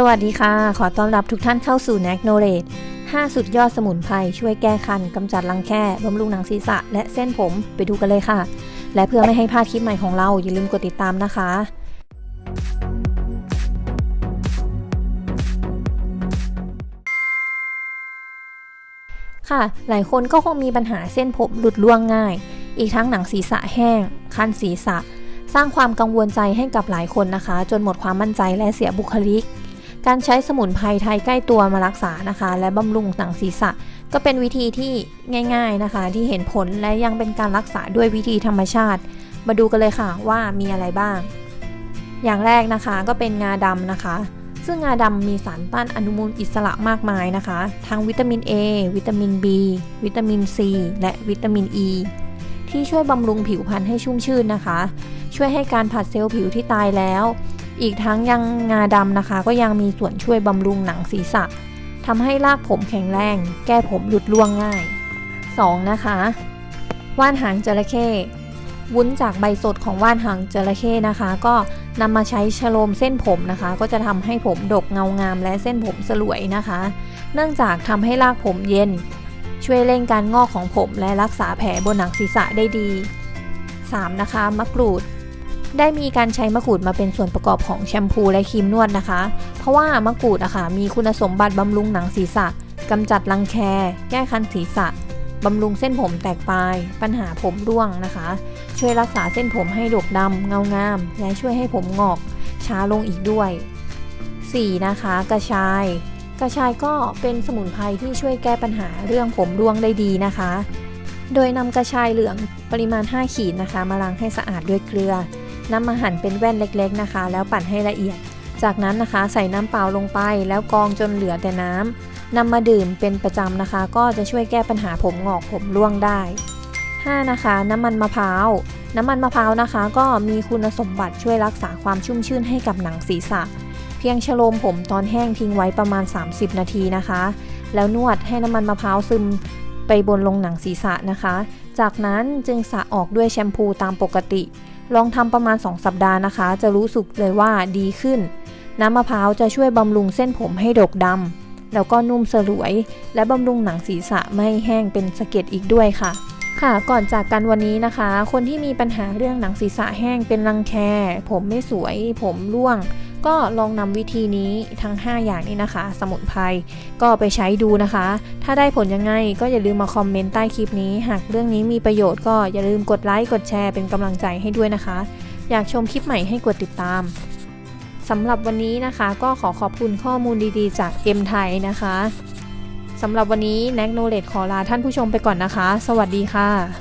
สวัสดีค่ะ ขอต้อนรับทุกท่านเข้าสู่ n a c k n o l e d g e 5สุดยอดสมุนไพรช่วยแก้คันกำจัดรังแคบำรุงหนังศีรษะ และเส้นผมไปดูกันเลยค่ะ และเพื่อไม่ให้พลาดคลิปใหม่ของเรา อย่าลืมกดติดตามนะคะ ค่ะ หลายคนก็คงมีปัญหาเส้นผมหลุดร่วงง่าย อีกทั้งหนังศีรษะแห้ง คันศีรษะ สร้างความกังวลใจให้กับหลายคนนะคะ จนหมดความมั่นใจและเสียบุคลิก การใช้สมุนไพรไทยใกล้ตัวมารักษานะคะ และบำรุงหนังศีรษะ ก็เป็นวิธีที่ง่ายๆนะคะ ที่เห็นผลและยังเป็นการรักษาด้วยวิธีธรรมชาติ มาดูกันเลยค่ะว่ามีอะไรบ้าง อย่างแรกนะคะก็เป็นงาดำนะคะ ซึ่งงาดำมีสารต้านอนุมูลอิสระมากมายนะคะ ทั้งวิตามิน A วิตามิน B วิตามิน C และวิตามิน E ที่ช่วยบำรุงผิวพรรณให้ชุ่มชื่นนะคะ ช่วยให้การผัดเซลล์ผิวที่ตายแล้ว อีกทั้งยังงาดำนะคะ ก็ยังมีส่วนช่วยบำรุงหนังศีรษะทำให้รากผมแข็งแรง แก้ผมหลุดร่วงง่าย 2. นะคะ ว่านหางจระเข้วุ้นจากใบสดของว่านหางจระเข้นะคะ ก็นำมาใช้ชโลมเส้นผมนะคะ ก็จะทำให้ผมดกเงางามและเส้นผมสลวยนะคะ เนื่องจากทำให้รากผมเย็น ช่วยเร่งการงอกของผมและรักษาแผลบนหนังศีรษะได้ดี 3. นะคะมะกรูด ได้มีการใช้มะกรูดมาเป็นส่วนประกอบของแชมพูและครีมนวดนะคะ เพราะว่ามะกรูดอะค่ะมีคุณสมบัติบำรุงหนังศีรษะกำจัดรังแค แก้คันศีรษะบำรุงเส้นผมแตกปลาย ปัญหาผมร่วงนะคะ ช่วยรักษาเส้นผมให้ดกดำเงางาม และช่วยให้ผมงอกช้าลงอีกด้วย 4. นะคะ กระชาย กระชายก็เป็นสมุนไพรที่ช่วยแก้ปัญหาเรื่องผมร่วงได้ดีนะคะ โดยนำกระชายเหลืองปริมาณ 5 ขีดนะคะ มาล้างให้สะอาดด้วยเกลือ นำมาหั่นเป็นแว่นเล็กๆนะคะ แล้วปั่นให้ละเอียด จากนั้นนะคะใส่น้ำเปล่าลงไป แล้วกรองจนเหลือแต่น้ำนำมาดื่มเป็นประจำนะคะ ก็จะช่วยแก้ปัญหาผมงอกผมร่วงได้ 5. นะคะ น้ำมันมะพร้าวน้ำมันมะพร้าวนะคะ ก็มีคุณสมบัติช่วยรักษาความชุ่มชื่นให้กับหนังศีรษะ เพียงชโลมผมตอนแห้งทิ้งไว้ประมาณ 30 นาทีนะคะ แล้วนวดให้น้ำมันมะพร้าวซึมไปบนลงหนังศีรษะนะคะ จากนั้นจึงสระออกด้วยแชมพูตามปกติ ลองทำประมาณ 2 สัปดาห์นะคะ จะรู้สึกเลยว่าดีขึ้น น้ำมะพร้าวจะช่วยบำรุงเส้นผมให้ดกดำแล้วก็นุ่มสลวย และบำรุงหนังศีรษะไม่แห้งเป็นสะเก็ดอีกด้วยค่ะ ค่ะ ก่อนจากกันวันนี้นะคะ คนที่มีปัญหาเรื่องหนังศีรษะแห้งเป็นรังแค ผมไม่สวย ผมร่วง ก็ลองนำวิธีนี้ทั้ง 5 อย่างนี้นะคะ สมุนไพรก็ไปใช้ดูนะคะ ถ้าได้ผลยังไงก็อย่าลืมมาคอมเมนต์ใต้คลิปนี้ หากเรื่องนี้มีประโยชน์ก็อย่าลืมกดไลค์กดแชร์เป็นกำลังใจให้ด้วยนะคะ อยากชมคลิปใหม่ให้กดติดตามสำหรับวันนี้นะคะก็ขอขอบคุณข้อมูลดีๆ จาก M ไทยนะคะสำหรับวันนี้ n a c k Knowledge ขอลาท่านผู้ชมไปก่อนนะคะ สวัสดีค่ะ